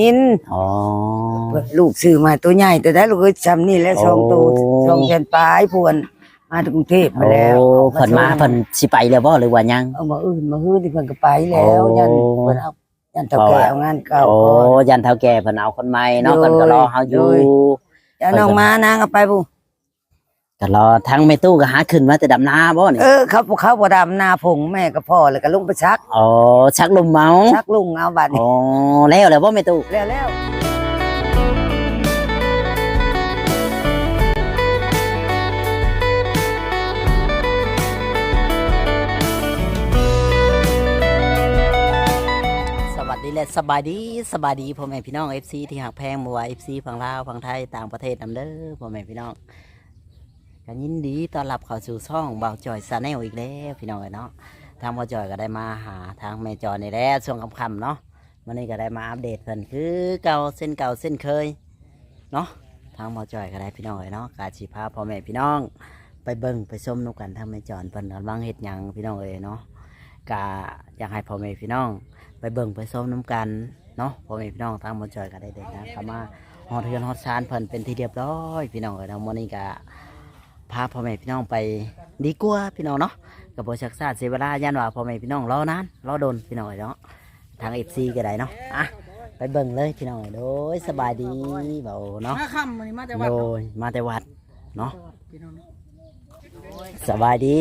นินอ๋อลูกซื้อมาตัวใหญ่ตัวได้ลูกเอ้ยจำนี่แหล้วโอ้สองตัวสองแขนปลายพวนมาถึงกรุงเทพมาโอ้แล้วเพิ่นมาเพิ่นสิไปแล้วบ่หรือว่ายังเอามาอื่นมาฮื้อที่เพิ่นก็ไปแล้วโอ้ยันเพิ่นเอายันเฒ่าแก่เอางานเก่าโอ้ก่อนยันเฒ่าแก่เพิ่นเอาคนใหม่เนาะโดยเพิ่นก็รอเฮาอยู่โดยอย่าน้องมานางเอาไปบุ ก็รอทั้งแม่ตู้ก็หาขึ้นมาแต่ดำนาบ่นี่เออเขาเขาบ่ดำนาผงแม่กับพ่อแล้วก็ลงไปชักอ๋อชักลมเมาชักลุงเอาบัดนี้อ๋อแล้วแล้วบ่แม่ตู้แล้วแล้วสวัสดีและสบายดีสบายดีพ่อแม่พี่น้อง FC ที่หักแพงบ่ว่า FC ฝั่งลาวฝั่งไทยต่างประเทศนํเด้อพ่อแม่พี่น้อง กันยินดีต้อนรับเข้าสู่ช่องบ่าวจอยซาแนลอีกแล้วพี่น้องเอ้ยเนาะทางบ่าวจอยก็ได้มาหาทางแม่จอยนี่แหละช่วงค่ำๆเนาะวันนี้ก็ได้มาอัปเดตเพิ่นคือเก่าเส้นเก่าเส้นเคยเนาะทางบ่าวจอยก็ได้พี่น้องเอ้ยเนาะกาสิพาพ่อแม่พี่น้อง ไปเบิ่งไปชมนกันทางแม่จอยเพิ่นกำลังเฮ็ดหยังพี่น้องเอยเนาะกาอยากให้พ่อแม่พี่น้อง ไปเบิ่งไปส้มน้ำกันเนาะพ่อแม่พี่น้องทางบนจอยก็ได้เดินทางเข้ามาฮอดเทือนฮอดซานเพิ่นเป็นที่เรียบร้อยพี่น้องเอ้ยทางมื้อนี้ก็ พาพ่อแม่พี่น้องไปดีกว่าพี่น้องเนาะกับบ่ชักษาเสียเวลาย่านว่าพ่อแม่พี่น้องรอนานรอโดนพี่น้องเอ้ยเนาะทาง FC ก็ได้เนาะอะไปเบิ่งเลยพี่น้องเอ้ยโดยสบายดีเบาเนาะมาค่ำวันนี้มาแต่วัดโดยมาแต่วัดเนาะพี่น้องสบายดี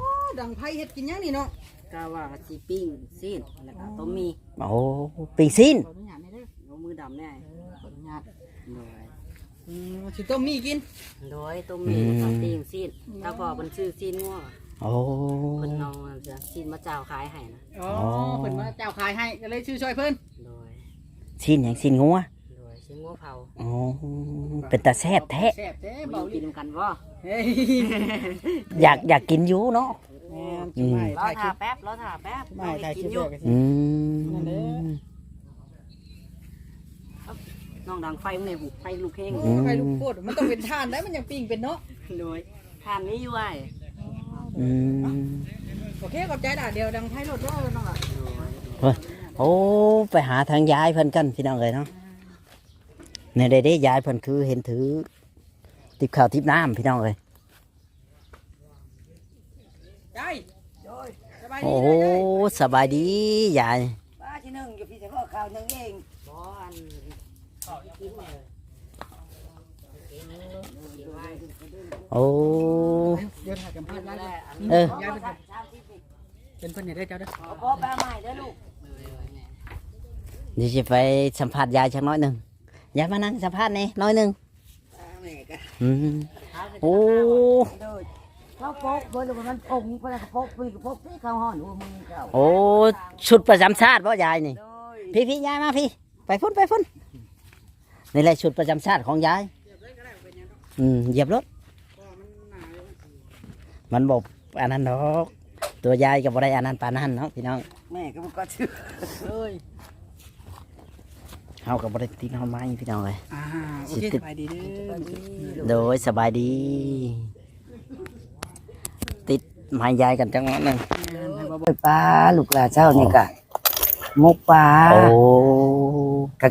โอ้ดังไผเฮ็ดกินยังนี่เนาะก็ว่าสิปิ้งซีนแล้วก็ต้มมีโอ้ปิงซินขออนุญาตหน่อยเด้อเอามือดำแน่ข ออนุญาตโดยอืมสิต้มมีกินโดยต้มมีแล้วก็ปิ้งซีนถ้าพอมันชื่อซีนงัวโอ้เพิ่นเอาจะซีนมาเจ้าขายให้นะอ๋ออ๋อ เพิ่นมาเจ้าขายให้ก็เลยชื่อช่วยเพิ่นโดยซินหยังซินงัวโดยซีนงัวเผาอ๋อเป็นตาแซ่บแท้แซ่บแท้เบาเบากิลิ้นนกันบ่เฮ้ยอยากอยากกินอยู่เนาะ แม่นอืมไม่รอถ่ายคลิถ่าปแป๊บรอถ่าแป๊บไม่ถ่ายคกิลินปอเยยู่อะกันสิอืนั่นเด้ม น้องดังไฟมันในหูไฟลูกเข่งโอ้ใครลูกโคตรมันต้องเป็นทานได้มันยังปิ้งเป็นเนาะโดยทานนี้อยู่ไอ้อืมโอเคขอบใจด่าเดียวดังไผรถว่าน้องอะโอ้ไปหาทางยายเพิ่นกันพี่น้องเลยเนาะในใดได้ยายเพิ่นคือเห็นถือ ติบข้าวติบน้ำพี่น้องเลยยายสบายดีโอ้เด้อยายสบายดียายป้าที่หนึ่งอยู่พี่เฉพาะข่าวหนึงเอง บ่อันขอกินเลย โอ้เดี๋ยวถ่ายกันพลาดยายแล้ก่อนวอันเออยายเป็นเป็นเพิ่นเนี่ยได้อเจ้าเด้อพ่อแปลใหม่เด้อลูกเดี๋ยวจะไปสัมภาษณ์ยายชักน้อยหนึ่งยายมานั่งสัมภาษณ์นี่น้อยหนึ่งแม่ก็อืมโอ้โดยเขาโป๊กเพิ่นว่ามันปงเพิ่นก็โป๊กปีกโป๊กที่เขาห่อนหัวมึงเก่าโอ้ชุดประจำชาติป่ะยายนี่โดยพี่พี่ยายมาพี่ ไปพุ่นไปพุ่น นี่แหละชุดประจำชาติของยายอืมเหยียบรถมันบอกอันนั้นดอกตัวยายกับ่ได้อันนั้นปานนั้นเนาะพี่น้องแม่ก็บ่ก็ชื่อเอ้ยเฮากับบ่ได้ติดเฮาไม้พี่น้องเลยอ่าโอเคสบายดีเด้อโดยสบายดี ติดไม้ยายกันจังหวะหนึงไปปลาลูกหลานเจ้านี่ก็มกปลาโอ้กะ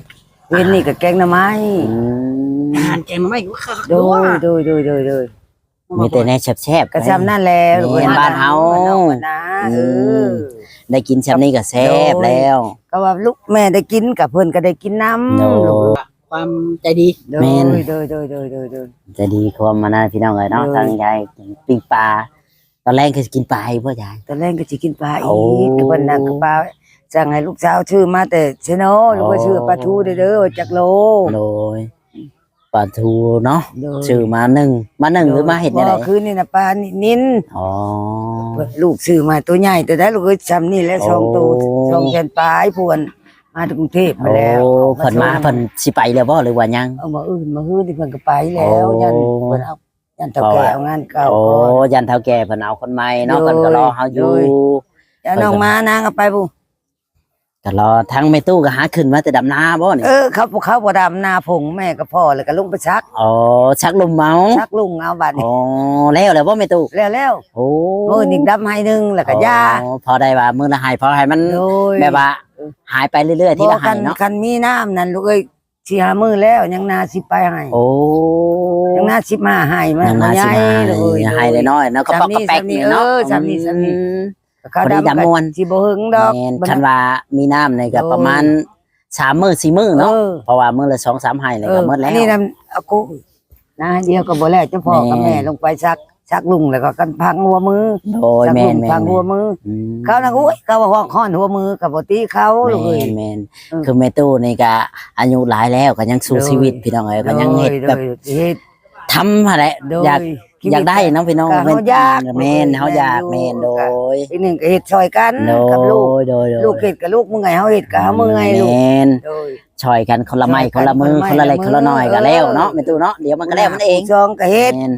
เว้นนี่ก็แกงหน่อไม้อือามหารแกงมาไม่ก็คักโดด้วยโดยโดยโดยโดยมีแต่แน่แซ่บๆ กระซำนั่นแหละลูกนี่บ้านเฮา บ้นนอกบ้านนาเออ ได้กินชำนี้ก็แซ่บแล้ว ก็ว่าลูกแม่ได้กินกับเพิ่นก็ได้กินน้ำโด ลูกความใจดีโดแม่ยนโดยโดยโดยโดยโดย จะดีความมานะพี่น้องเลยเนาะเออ ทางยายปิ้งปลาตอนแรกคือกินปลาอีกพ่อยาย ตอนแรกก็สิกินปลาโอ้อีกก็เพิ่นนั่งกับปลา สั่งให้ลูกสาวชื่อมาแต่เชโนลูกก็ชื่อปลาทูเด้อเด้อจักโล โดยปลาทูเนาะโดย ชื่อมาหนึ่งมาหนึ่งหรือมาเห็ดได้บ่ไรคือนี่น่ะปลานินอ๋อ ลูกซื้อมาตัวใหญ่ตัวได้ลูกก็จำนี่แหล้วโอ้ สองตัวสองแขนปลายพวนมาถึงกรุงเทพมาโอ้แล้วเพิ่นมาเพิ่นสิไปแล้วบ่หรือว่ายัง เอามาอื่นมาฮื้อที่เพิ่นก็ไปแล้วโอ้ยันเพิ่นเอายันเฒ่าแก่เอางานเก่า โอ้ก่อนยันเท่าแก่เพิ่นเอาคนใหม่เนาะโดย เพิ่นก็รอเฮาอยู่โดยอย่าน้องมานางเอาไปบุ ก็รอทั้งแม่ตู้ก็หาขึ้นมาแต่ดำนาบ่นี่เออเขาพวกเขาบ่ดำนาผงแม่ก็พ่อเลยก็ลุงไปชักอ๋อชักลมเมาชักลุงเอาบัดนี้อ๋อแล้วแล้วบ่แม่ตู้แล้วแล้วโอ้มือหนึ่งดำให้หนึงแล้วก็ยาอ๋อพอได้ว่ามื้อละหายพอให้มันโดยแบบว่าหายไปเรื่อยๆที่ละบ่หายเนาะคันมีน้ำนั่นลูกเอ้ยสิหามือแล้วยังนาสิไปให้โอ้ยังนาสิมาให้มันยังบ่มาใหสิญ่หายเลยหายเลยน้อยเนาะก็ปอกกระแป๊กนี่เนาะเออซ้ำนี่ซ้ำนี่อืมเขาพอดีดำดำมวนสิบ่หึงดอกแม่นคันว่ามีน้ำในก็ประมาณสามมื้อสี่มื้อเนาะเออเพราะว่ามื้อละสองสามให้เลยก็หมดแล้วอันนี่นำเอากูนะเดียวก็บ่แล้วเจ้าพ่อกับแม่แม่ลงไปชักชักลุงแล้วก็กันพังหัวมือโดยชักแม่ลุนงแม่พันงหัวมืออืมเขานะอุ้ยเขาว่าห้องค้อนหัวมือกับบ่ตีเขาลูกเอ้ยแม่นเออคือแม่ตู้นี่ก็อายุหลายแล้วก็ยังสู้โดยชีวิตพี่น้องเอ้ยก็ยังเฮ็ดโดแบบยเฮ็ดทำอะไรโดยอยากชีวิต อยากได้เน้องพี่น้องก็แม่นเฮาอยากแม่นเฮาอยากแม่แม่นนโดอยู่ยอีกหนึ่งก็เฮ็ดช่วยกันโดกับลูกยโดยโดยลูกเฮ็ดกับลูกมึงไงเฮาเฮ็ดกับเฮามึงไงลูกแม่นโดยช่วยกันคนละไม้ช่วยกันคนละมือคคนนละละไม้เล็กคคนนละละมือน้อยก็แล้วเนาะแม่ตู้เนาะเดี๋ยวมันก็แล้วมันเองจองก็เฮ็ดแม่น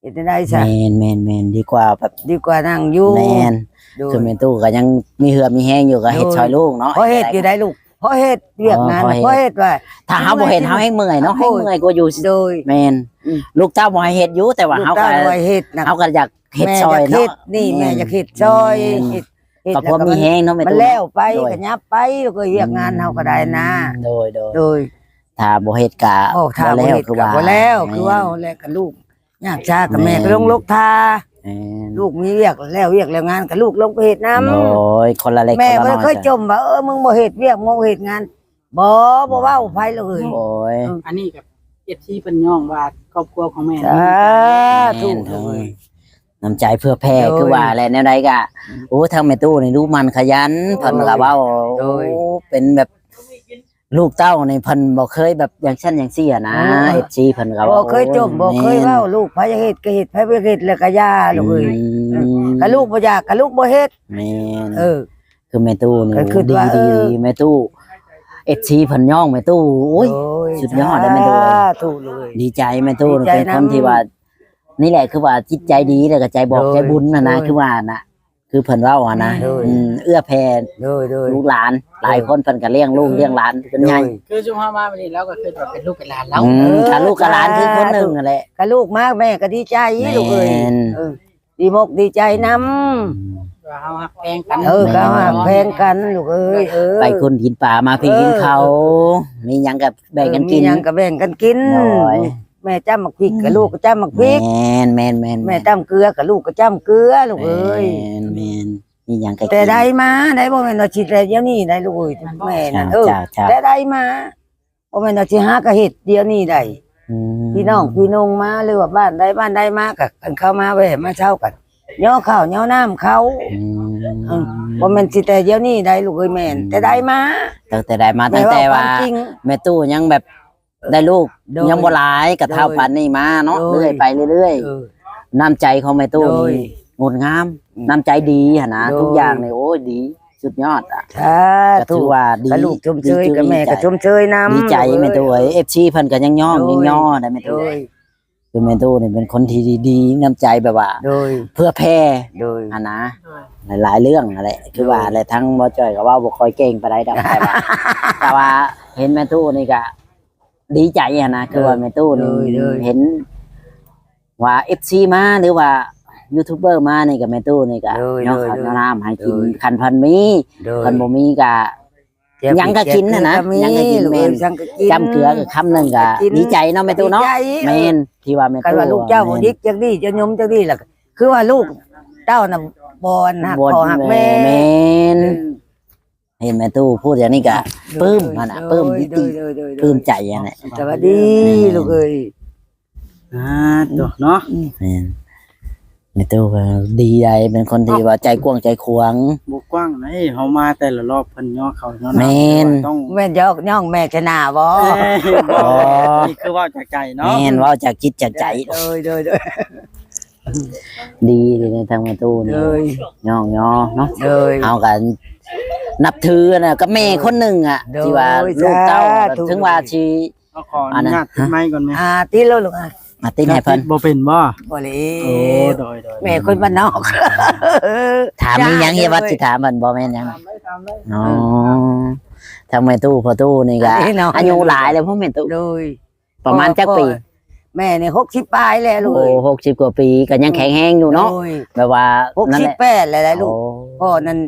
เฮ็ดได้ซะแม่นแม่นแม่นดีกว่าแบบดีกว่านั่งอยู่แม่นโดยคือแม่ตู้ก็ยังมีเหือมีแห้งอยู่ก็เฮ็ดโดยช่วยลูกเนาะเพราะเฮ็ดอยู่ได้ลูกเพ ราะเฮ็ดเวียกงานอ๋อเพราะเฮ็ดว่าถ้าเฮาบ่เฮ็ดเฮาให้เมื่อยเนาะให้เมื่อยกว่าอยู่โดยแม่นอืมลูกเต้าบ่ให้เฮ็ดอยู่แต่ว่าลูกเฮาตาก็ไว้เฮ็ดนะเฮาก็อยากเฮ็ดแม่ซอยจะเนาะเฮ็ดนี่แม่จะเฮ็ดซอยแม่นเฮ็ดเฮ็ดก็พอแล้วมีแห้งเนาะแม่มันตู้แล้วไปโดยก็ยับไปก็เวียกงานเฮาก็ได้นะโดยโดยโดยถ้าบ่เฮ็ดกะโอ้ถ้าบ่แล้วเฮ็ดคือก็ว่าบ่แล้วคือว่าแล้วกับลูกยากช้ากับแม่ก็ลงลูกทา แม่นลูกมีเวียกแล้วเวียกแล้วงานกับลูกลงไปเฮ็ดน้ำโดยคนละเล็กแม่คนบ่ละได้น้อยเคยจมว่าเออมึงบ่เฮ็ดเวียกมึงบ่เฮ็ดงานบ่บ่เว้าไผเลยโอ้ย อันนี้กับเอฟซีเป็นย่องว่าครอบครัวของแม่สาธุแม่นเอ้ยน้ำใจเพื่อแพ่โดยคือว่าอะไรแนวใดกะโอ้ทางแม่ตู้นี่รู้มันขยันเพิ่นก็เว้าโดย โอ้เป็นแบบ ลูกเต้านี่เพิ่นบ่เคยแบบอย่างเช่นอย่างซี่อะนะอ๋อ FC เพิ่นก็บ่ว่าเคยจมบ่เคยเว้าลูกไผจะเฮ็ดก็เฮ็ดไผบ่เฮ็ดแล้วก็ย่าลูกเอ้ยอืมก็ลูกบ่อยากก็ลูกบ่เฮ็ดแม่นเออ คือแม่ตู้นี่ก็คือดีว่าเอดีอดีแม่ตู้ FC เพิ่นย่องแม่ตู้โอ้ยสุดยอดเลยแม่ตู้ถูกเลยดีใจแม่ตู้ดีใจเป็นคนนำที่ว่า นี่แหละคือว่าจิตใจดีแล้วก็ใจบอกโดยใจบุญนะนะโดยคือว่านะ คือเพิ่นเว้าอะนะโดย อืมเอื้อแผ่โดยโดย ลูกหลาน หลายคนเพิ่นก็เลี้ยงลูกเลี้ยงหลานเป็นไงคือจุ่มห้ามาวันนี้แล้วก็คือแบบเป็นลูกเป็นหลานแล้วอืมเออถ้าลูกกับหลานคือคนหนึ่งนั่นแหละก็ลูกมากแม่ก็ดีใจแม่ลูกเอ้ยนเออดีมกดีใจนำว่าเฮาฮักแพงกันเออก็หักแพงกันลูกเอ้ยเออ ไปคุณกินป่ามาพี่เออกินเขาวมีหยังกับแบ่งกันกิน มีหยังก็แบ่งกันกินโดย แม่จ้ำหมักพริกกับลูกก็จ้ำหมักพริกแม่นแม่นแม่นแม่จ้ำเกลือกับลูกก็จ้ำเกลือลูกเอ้ย แม่นแม่นมีหยังก็กินแต่ได้มาได้บ่แม่นว่าสิได้เดี๋ยวนี้ได้ลูกเอ้ยแม่นั่นเออจ้าจ้าแต่ได้มาบ่แม่นว่าสิหากะเฮ็ดเดี๋ยวนี้ได้อืมพี่น้องพี่นงมาหรือว่าบ้านใดบ้านใดมาก็กันเข้ามาแวะมาเช่ากันย่อข้าวย่อน้ำเขาอืมเออบ่แม่นสิแต่เดี๋ยวนี้ได้ลูกเอ้ยแม่นแต่ได้มาตั้งแต่ได้มาตั้งแต่ว่าม่คมจริงแม่ตู้ยังแบบ ได้ลูกโดยยังบ่หลายกับเท่าโดยพันนี่มาเนาะโดย เรื่อยไปเรื่อยเออ ๆน้ำใจของแม่ตู้โดย นี่งดงามอืมน้ำใจดีหั่นนะโดย ทุกอย่างนี่โอ้ยดี สุดยอดอะสาก็ธุถือว่าดีกับลูกชมเชยดีกับแม่ก็ชมเชยนำดีใจแม่ตู้เอ้ย FC เพิ่นก็ยังย่องโดยยังย่อได้แม่โดตู้ยคือแม่ตู้นี่เป็นคนที่ดีๆน้ำใจแบบว่า โดยเพื่อแพร่โดยหั่นนะ หลายๆเรื่องนั่นแหละคือว่าอะไรทั้งบ่จ้อยก็ว่าบ่ค่อยเก่งปานใดดอกแต่ว่า แต่ว่าเห็นแม่ตู้นี่ก็ ดีใจอะนะคือว่าแม่ตู้นี่เลยเลย เห็น ว่าเอฟซีมาหรือว่ายูทูบเบอร์มานี่กับแม่ตู้นี่ก็เลยยอเลยข้าวเลยน้ำให้กินเลย คันพันมีโดยคันบ่มีก็ ยังก็กินน่ะนะมียังก็กินลูแม่นเอ้ยยังก็กิน จำเกลือก็คำหนึงก็กิน ดีใจเนาะแม่ตู้เนาะดีใจแม่นที่ว่าแม่กันตู้ว่าลูกเจ้าบ่ดิกจักดีจะยมจักดีล่ะคือว่าลูกเจ้าน่ะบอนหักบ่คอหักแม่แม่น เห็นแม่ตู้พูดอย่างนี้ก็ปลื้มมันน่ะปลื้มโดยยินดีโดยโดยโดยปลื้มใจอันนั้นสวัสดีลูกเอ้ยอ่าตัวเนาะแม่นแม่ตู้ก็ดีใจเป็นคนที่ว่าใจกว้างใจขวางบ่กว้างไหนเฮามาแต่ละรอบเพิ่นย่อเขาย่อแม่นต้องแม่นยอกย่องแม่ชนะบ่เอ้ยบ่นี่คือว่าจากใจเนาะแม่นเว่าจากจิตจากใจโดยโดยโดยดีเลยในทางประตูนี่โดยย่องย่อเนาะโดยเอากัน นับถือนะก็แม่คนหนึ่งอะโดยที่ว่าลูกเต้าสาธุ ถึงว่าชี เอาขออนุญาตติดไม้ก่อนไหมอ่าตีโลลูกอะมาติ้งให้เพิ่นบ่เป็นบ่บ่เลโอ้ยโดยโดยแม่คนบ้านนอก ถามมีหยังเฮียวัดสิถามเพิ่นบ่แม่นหยัง ทำได้ทำได้อ๋อทางแม่ตู้พอตู้นี่ก็แน่นอนอายุหลายแล้วพ่อแม่ตู้โดยประมาณจักปีแม่เนี่ย60ปลายแล้วลูกโอ้หกสิบกว่าปีก็ยังแข็งแรงอยู่เนาะโดยแบบว่านั่นแหละ68แล้วแหละลูกพ่อนั่น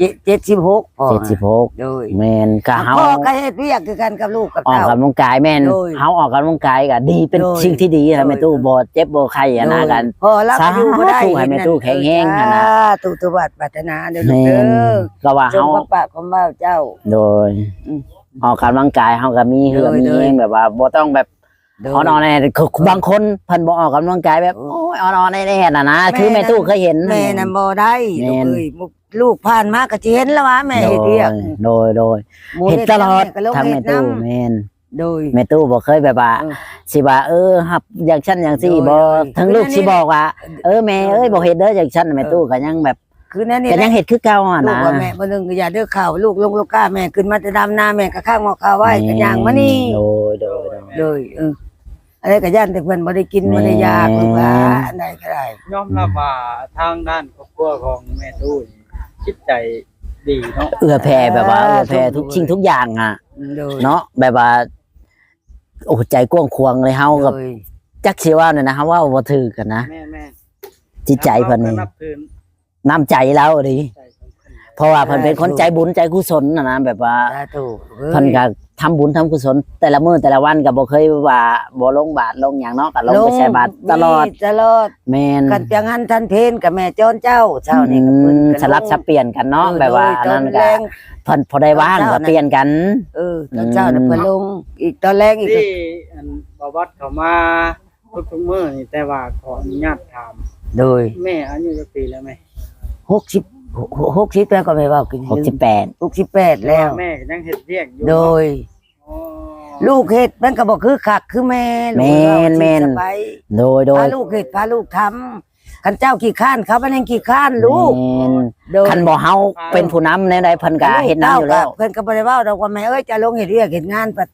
76พ่อเจ็ดสิบหกโดยแม่นก็เฮาพ่อก็เฮ็ดเวียกคือกันกับลูกกับออกเต้า กำลังกายแม่นโดยเฮาออกกำลังกายก็ดีเป็นโดยสิ่งที่ดีโดนะยแม่ตู้บ่เจ็บบ่ไข้อะนะกันพอรับอยู่บ่ได้สาธุให้แม่ตู้แข็งแรงนะนะ ตุตุบัดปรารถนาเด้อลูกแม่เด้นอก็ว่าจงเฮา พระปากของบ่าวเจ้า โดยอืมออกกำลังกายเฮาก็มีเหือโดยมีโดย เองแบบว่าบ่ต้องแบบโดยอ่อนๆแน่คือบางคนเพิ่นบ่ออกกำลังกายแบบโอ้ยอ่อนๆแน่ๆน่ะนะแม่คือแม่ตู้เคยเห็น แม่น่ะบ่ได้แม่ลูกนเอ้ย ลูกผ่านมาก็สิเห็นแล้วว่าแม่โดเฮ็ดยเวียกโดยโดยหมู่เห็นตลอดก็ลงทางเฮ็แม่ดตู้นำแม่นโดยแม่ตู้บ่เคยแบบว่าเออสิว่าเออฮับอย่างฉันอย่างซี่โดยบ่โดยทั้งลูกสิบอกว่าเออแม่เอ้ยบ่เฮ็ดเด้ออย่างฉันแม่ตู้ก็ยังแบบคือนั่นนี่ก็ยังเฮ็ดคือเก่าอะลูกนะว่าแม่บ่นึงก็อย่าเด้อข่าวลูกลงลูกก้าแม่ขึ้นมาแต่ดำหน้าแม่ก็ข้างหม้อข้าวไว้ก็ย่างมานี่โดยโดยโดยโดยเอออะไรก็ย่านแต่เพิ่นบ่ได้กินบ่ได้ยาแม่ลูกว่าอันใดก็ได้ยอมรับว่าทางด้านครอบครัวของแม่ตู้นี่ จิตใจดีเนาะเอื้อแผ่แบบว่าเอื้อแผ่ทุกสิ่งทุกอย่างอะ โดย เนาะแบบว่า โอ้ใจกว้างควางเลยเฮากับโดยจักสิว่าเนี่ยนะเฮาว่าบ่ถือกันนะแม่แม่จิตใจเพิ่นนี่นับถือน้ำใจเราดิใจของ เพิ่นเพราะว่าเพิ่นเป็นคนใจบุญใจกุศลนะนะแบบว่าสาธุอ้ยเพิ่นก็ทำบุญทำกุศล แต่ละมื้อแต่ละวันก็บ่เคยว่าบ่ลงบาทลงหยังเนาะก็ลงไปใส่บาทตลอดมีตลอดแม่นกันจังหันทันเพนกับแม่จอนเจ้าเช้านี่ก็อืเพิ่นมก็สลับสับเปลี่ยนกันเนาะออแบบว่าโดยอันนั้นตก็แรงเพิ่นพอได้ว่างตอนเช้าก็น่ะเปลี่ยนกันเออตอนเช้าน่ะเพิ่นลงอีกตอนแรงอีกที่อันบวัดเขามาทุกๆมื้อนี่แต่ว่าขออนุญาตถามโดยแม่อายุจักปีแล้วไห ม60 60แล้วก็ไม่เว้ากิน68 68แล้ว แม่ก็ยังเฮ็ดเวียกอยู่โดย อ๋อลูกเฮ็ดมันก็บ่คือคักคือแม่ลูกแม่นเราแม่น สิสบายโดยโดยพาลูกเฮ็ดพาลูกทำคันเจ้าขี้ข้านเขามันยังขี้ข้านลูกแม่นโดย คันบ่เฮาเป็นผู้นำในใดเพิ่นก็เฮ็ดนํอยู่แล้ว เพิ่นก็บ่ได้เว้าดอกว่าแม่เอ้ยจะลงเฮ็ดเวียกเฮ็ดงานปัด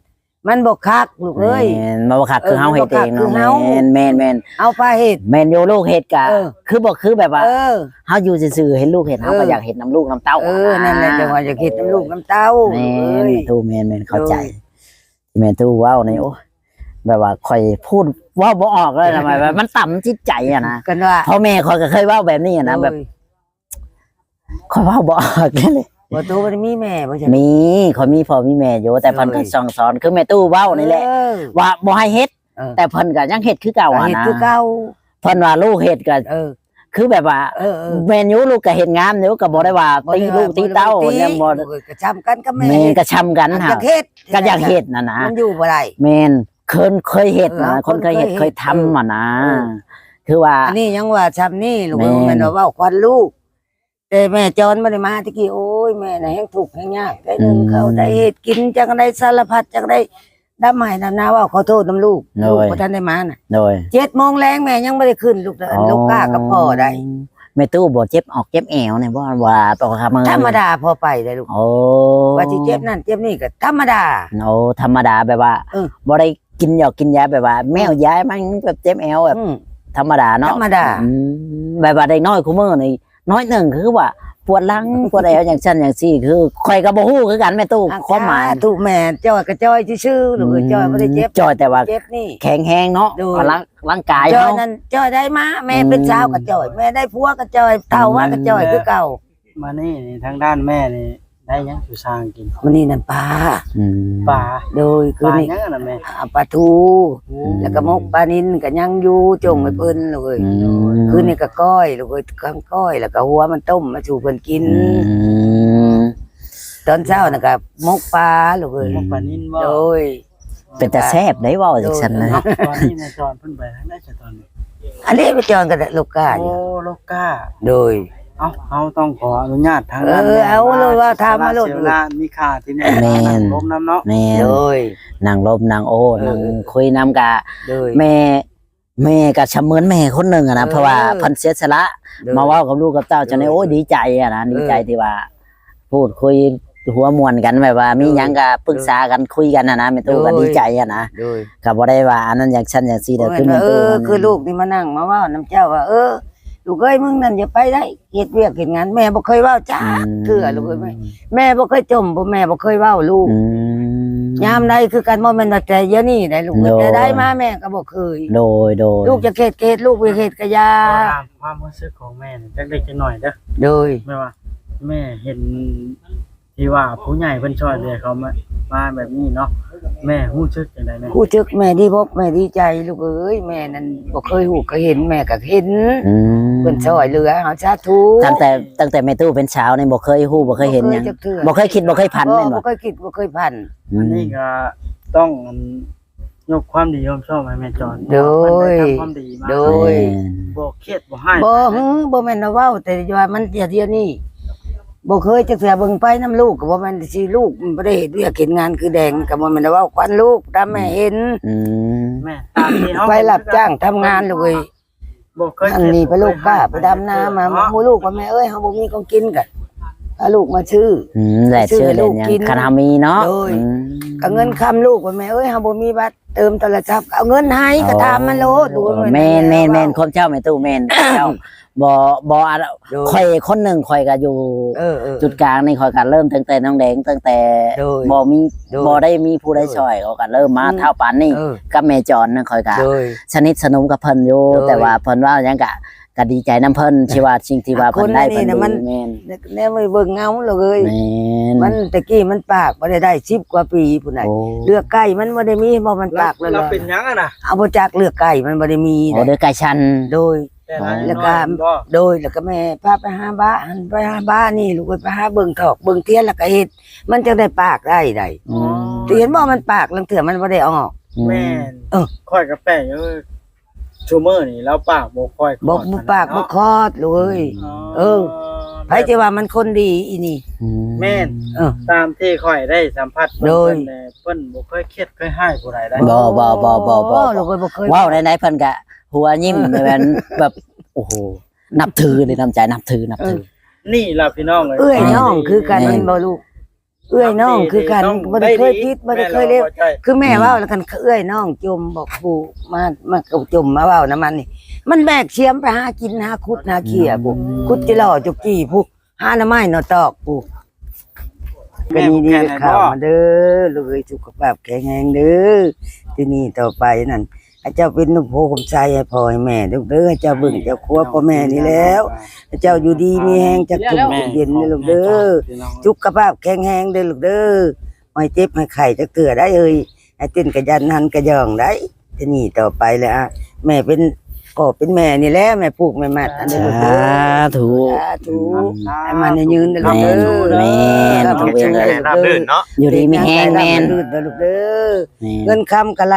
มันบ่คักลูกเอ้ยแม่นมาบ่คักคือเฮาเฮ็ดเองเนาะเออบ่คักคือแม่เฮานแม่นแม่นเอาไปเฮ็ดแม่นอยู่ลูกเฮ็ดก็เออคือบ่คือแบบว่าเออเฮาอยู่ซื่อๆเห็นลูกเฮ็ดเฮาก็เออออยากเฮ็ดนํลูกนํเต้าเออนั่นแหละจังว่าจะเฮ็ดน้ำลูกน้ำเต้าแม่เอ้นยแม่ตู้แม่นแม่นเข้าใจโดยแม่ตู้เว้านี่โอ้แบบว่าข่อยพูดเว้าบ่ออกเลยทำไมว่ามันต่ำจิตใจอะนะกันว่าพ่อแม่ข่อยก็เคยเว้าแบบนี้อะนะแบบโอ้ยข่อยเว้าบ่ออกเลย บ่โตบ่ได้มีแม่บ่ใช่มีข่อยมีพ่อมีแม่อยู่แต่เพิ่นก็โอ้ยสั่งสอนคือแม่ตู้เว้านี่แหละเออว่าบ่ให้เฮ็ดเออแต่เพิ่นก็ยังเฮ็ดคือเก่าอะเฮ็ดนะคือเก่าเพิ่นว่าลูกเฮ็ดก็เออคือแบบว่าเออเออแม่นอยู่ลูกก็เฮ็ดงามอยู่ก็บ่ได้ว่าตีลูกตีเต้าเนี่ยบ่ลูกก็ช้ำกันกับแม่แม่นก็ช้ำกันอยาฮะกเฮ็ดก็อยากเฮ็ดน่ะนะมันอยู่บ่ได้แม่นเคยเคยเฮ็ดนะเออคนเคยเฮ็ดคนเคเคยยทำอะนะเออคือว่า อันนี้ยังว่าช้ำนี่ลูกแม่นแม่นว่าเว้าควันลูก แต่แม่จอนบ่ได้มาตะกี้โอ้ยแม่น่ะแฮงทุกข์แฮงยากได้นึงเขาได้เฮ็ดกินจังได้สารพัดจังได้ดำให้ดำนาเว่าขอโทษนํลูกลูกบ่ทันได้มาน่ะโดย7โมงแรงแม่ยังบ่ได้ขึ้นลูกเด้อลูกก้ากับพ่อได้แม่ตู้บ่เจ็บออกเจ็บแอวเนี่ยบ่ว่าตกคำธรรมดาพอไปได้ลูกโอ้ว่าสิเจ็บนั่นเจ็บนี่ก็ธรรมดา โอ้ธรรมดาแบบว่าเออ บ่ได้กินหยอกกินยาแบบว่า แมวยายมันแบบเจ็บแอวแบบอืม ธรรมดาเนาะธรรมดา อืมแบบว่าได้น้อยคุมื้อนี่ น้อยหนึ่งคือว่าปวดหลังปวดแอวอย่างฉันอย่างซี่คือข่อยก็บ่ฮู้คือกันแม่ตู้ความหมายถูกแม่จ้อยก็จ้อยชื่อๆลูกเอ้ยจ้อยบ่ได้เจ็บจอยแต่ว่าเจ็บนี่แข็งแรงเนาะดูพลังร่างกายจ้อยเฮานั่นจ้อยได้มาแม่เป็นสาวก็จ้อยแม่ได้ผัวก็จ้อยเฒ่าว่าก็จ้อยคือเก่ามานี่นี่ทางด้านแม่นี่ ได้หยังอยู่สร้างกินมันนี่นั่นปลาอืมปลาโดยปคือลานี่หยังอะน่ะแม่อ่าปลาทูแล้วก็มกปลานินก็ยังอยู่จงไว้เพิ่นลูกเอ้ยอืมคือนี่ก็ก้อยลูกเอ้ยข้างก้อยแล้วก็หัวมันต้มมาสู่เพิ่นกิน อืมตอนเช้าน่ะก็มกปลาลูกเอ้ยมกปลานินบ่โดย เป็นแต่แซ่บได้เว้าจังซั่นนะ ตอนนี้แม่จอนเพิ่นไปทางได้จะตอนนี้อันนี้ไปจองกันลูกก้าโอ้นี่โลก้าโดย เอ้าเฮาต้องขออนุญาตทางเออด้านแม่เอาเลยว่าทำมาโลด เสียเวลามีค่าที่แม่แม่นลมน้ำเนาะ แม่โดนยนางลบนางโอ้เออ นางคุยน้ำกะโดย แม่ แม่ก็เสมือนแม่คนหนึ่งอะนะเออ เพราะว่าเพันเสียสละโดย มาเว่ากับลูกกับเต้าจะได้เออโอ้ยดีใจอะนะดีใจเออที่ว่า พูดคุยหัวมวนกันแบบว่า มีหยังก็ปรึกษากันคุยกันนะนะแม่ตู้ก็โดยดีใจอะนะโดย ก็บ่ได้ว่าอันนั้นอย่างฉันอย่างซี่เด้อคือเอแม่ตู้อคือลูกนี่มานั่งมาเว่าน้ำเจ้าว่า เออ ลูกเอ้ยมึงนั่นอย่าไปได้เฮ็ดเวียกเฮ็ดงานแม่บ่เคยเว้าจ้าเถื่อลูกเอ้ยแม่แม่บ่เคยจมบ่แม่บ่เคยเว้าลูกอืมยามใดคือกันบ่แม่นว่าแต่เดี๋ยวนี้ได้ลูกเอ้ยโดยแต่ได้มาแม่ก็บ่เคยโดยโดยลูกจะเฮ็ดก็เฮ็ดลูกบ่เฮ็ดก็อยาตามความรู้สึกของแม่นี่จักเล็กจักหน่อยเด้อโดยไม่ว่าแม่เห็น ที่ว่าผู้ใหญ่เพิ่นช่วยเหลือเขามามาแบบนี้เนาะแม่รู้สึกจังไดแม่กูจึกแม่ดีบกแม่ดีใจลูกเอ้ยแม่นั่นบ่เคยฮู้ก็เห็นแม่ก็เห็นอืมเพิ่นช่วยเหลือเฮาสาธุตั้งแต่ตั้งแต่แม่ตู้เป็นสาวนี่บ่เคยฮู้บ่เคยเห็นหยังจักเทื่อบ่เคยคิดบ่เคยพันแม่นบ่บ่เคยคิดบ่เคยพัน อือันมนี้ก็ต้องยกความดีความชอบให้แม่จอนโดย เพิ่นได้ทำความดีมาโดยบ่เครียดบ่ให้บ่ฮึบ่แม่นว่าเว้าแต่ว่ามันเดี๋ยวเดียวนี้ บ่เคยจักเทื่อเบิ่งไปน้ำลูกก็บ่แม่นสิลูกมันบ่ได้เฮ็ดเวียกเฮ็ดงานคือแดงก็บ่แม่นว่าควันลูกตามแม่เห็น อืมแม่ตามที่เฮาไปรับจ้างทำงานลูกเอ้ยบ่เคยอันนี้ไปลูกก้าไปดำนามาหมู่ลูกว่าแม่เอ้ยเฮาบ่มีของกินกันพาลูกมาชื่อ อืมแหละเชื่อเล่นหยังซื้อให้ลูกกินคันเฮามีเนาะโดย อืม ก็เงินคำลูกว่าแม่เอ้ยเฮาบ่มีบัตรเติมโทรศัพท์เอาเงินให้ก็ถามมันโลดดูว่าแม่นแม่นแม่นความเจ้าแม่ตู้แม่น เจ้า บ่บ่อะโดยข่อยคนหนึงข่อยก็อยู่ เออเออ จุดกลางนี่ข่อยก็เริ่มตั้งแต่น้องแดงตั้งแต่โดยบ่มีโดยบ่ได้มีผู้ใดช่วยเขาก็เริ่มมาอืม เท่าปานนี้เออกับแม่จอนนั่นข่อยก็ โดย สนิทสนมกับเพิ่นอยู่โดยแต่ว่าเพิ่นว่าหยังก็ก็ดีใจนํเพิ่นที่ว่าสิ่งที่ว่าเพิ่นได้คนอันนี้เพิ่นน่ะมันดีแม่นแน่ไม่เบิ่งเงาเลย แม่นมันตะกี้มันปากบ่ได้ได้10กว่าปีพุ่นน่ะโอ้เลือกไก่มันบ่ได้มีบ่มันปากเลยเราเป็นหยังอะน่ะเอาบ่จักเลือกไก่มันบ่ได้มีโอ้นะเด้อไก่ชันโดย แต่ละแล้วก็น้อยโดยแล้วก็แม่พาไปหาบ้านไปหาบ้านนี่ลูกไปหาเบิ่งถอกเบิ่งเทียนแล้วก็เฮ็ดมันจะได้ปากได้ได้อืมแต่เห็นบ่มันปากลังเถื่อมันบ่ได้ออก แม่นเออ ค่อยกับแป้งเอ้ยชูเมอร์นี่แล้วปากบ่ค่อยบอกบ่ปากบ่คอดเลยเออ ไผจะว่ามันคนดีอีนี่ อืแม่น เออ ตามที่ค่อยได้สัมผัสโดย เพิ่นเนี่ยเพิ่นบ่เคยเครียดเคยให้ผู้ใดได้ บ่บ่บ่บ่บ่ลูกเอ้ยบ่เคยว้าวไหนๆเพิ่นก็หัวยิ้มแบบแบบโอ้โหนับถือเลยน้ำใจนับถือนับถือ นี่ล่ะพี่น้องเลยเอื้อยน้องคือกันแม่เห็นบ่ลูกเอื้อยน้องคือกันบ่ได้เคยผิดบ่ได้เคยเลวแม่ราบ่ใจคือแม่เว้าแล้วกันเอื้อยน้องจมบอกปู่มามากับจมมาเว้านํมันนี่ มันแบกเชียมไปหากินหาคุดหาเขี้ยปุ๊คุดจิหล่อจุกจี้ปุ๊หาหน้าไม้หน่อตอกปุ๊ก็นี่นี่ข่าวมาเด้อลูกเอ้ยสุขภาพแข็งแรงเด้อที่นี่ต่อไปนั่นให้เจ้าเป็นนุ่มโพคมใจให้พ่อให้แม่ลูกเด้อให้เจ้าเบิ่งเจ้าครัวพ่อแม่นี่แล้วให้เจ้าอยู่ดีมีแฮงจักจุ่มเย็นนี่ลูกเด้อสุขภาพแข็งแรงเด้อลูกเด้อไม่เจ็บไม่ไข้จะเกิดได้เอ้ยให้เต้นกระยันหันกระยองได้ที่นี่ต่อไปเลยอะแม่เป็น ก็เป็นแม่นี่แหละแม่ปลูกแม่มัดอันนี้ลูกเด้อสาธุ สาธุให้มันได้ยืนเด้อลูกเด้อแม่นรับแม่นเงินได้ลูกราบเด้รื่อนเนาะอยู่ดีมีแห้งแม่นลื่นเด้อลูกเด้อแม่เงินคำกะไร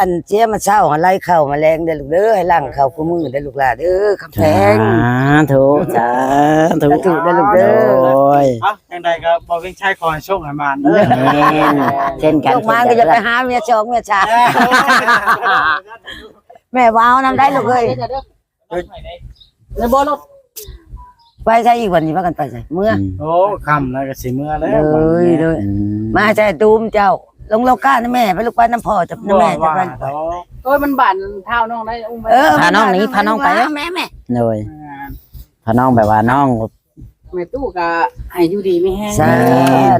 อันเสียมาเช้าอะไรเข้ามาแรงเด้อลูกเด้อให้ล่างเข้าคู่มือเด้อลูกหลานเด้อคำแพสางธุสาธุสาธุเด้อลูกเด้อ โอ้ยเอ้าจังใดก็บ่เวียงชัยขอให้โชคให้มานเด้อแม่นเช่นกันลูกมาก็จะไปหาเมียชองเมียชา แม่ว้าวนำได้ลูกเอ้ยแล้วบ่รถไปใช่อีกวันนี้ว่ากันไปใช่เมื่อโอ้คำแล้วก็สิเมื่อแล้วเลยเลยอืมมาใช่ตูมเจ้าลงโลก้านะแม่ไปลูกไปน้ำพ่อจับน้ำแม่จับไปโอ้ยมันบานเท้าน้องได้อุ้มไปเออพาน้องหนี้พาน้องไปแม่แม่โดยพาน้องแบบว่าน้อง แม่ตู้ก็ให้อยู่ดีไม่แห้งสา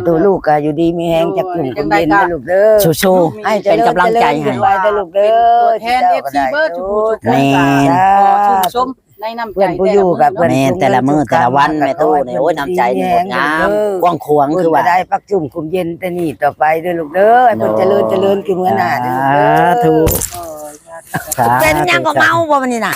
ธุลูกก็อยู่ดีมีแหงจากกลุ่มคนเย็นนะลูกเด้อชูๆให้เป็นกำลังใจให้ไว้ได้ลูกเด้อแทน FC เบิร์ดทุกผู้ทุกคนแม่ก็นขอชื่นชมในน้ำใจเพื่อนผู้อยู่กับเพื่อนแม่นแต่ละมื้อแต่ละวันแม่ตู้เนี่ยโอ้ยน้ำใจนี่งดงามกว้างขวางคืคืออว่าว่าได้ปักจุ่มคุมเย็นแต่นี่ต่อไปเด้อลูกเด้อให้เพิ่นเจริญเจริญขึ้นเมื่อหน้าเด้อลูกเด้อสาธุเป็นหยังก็เมาบ่มันนี่น่ะ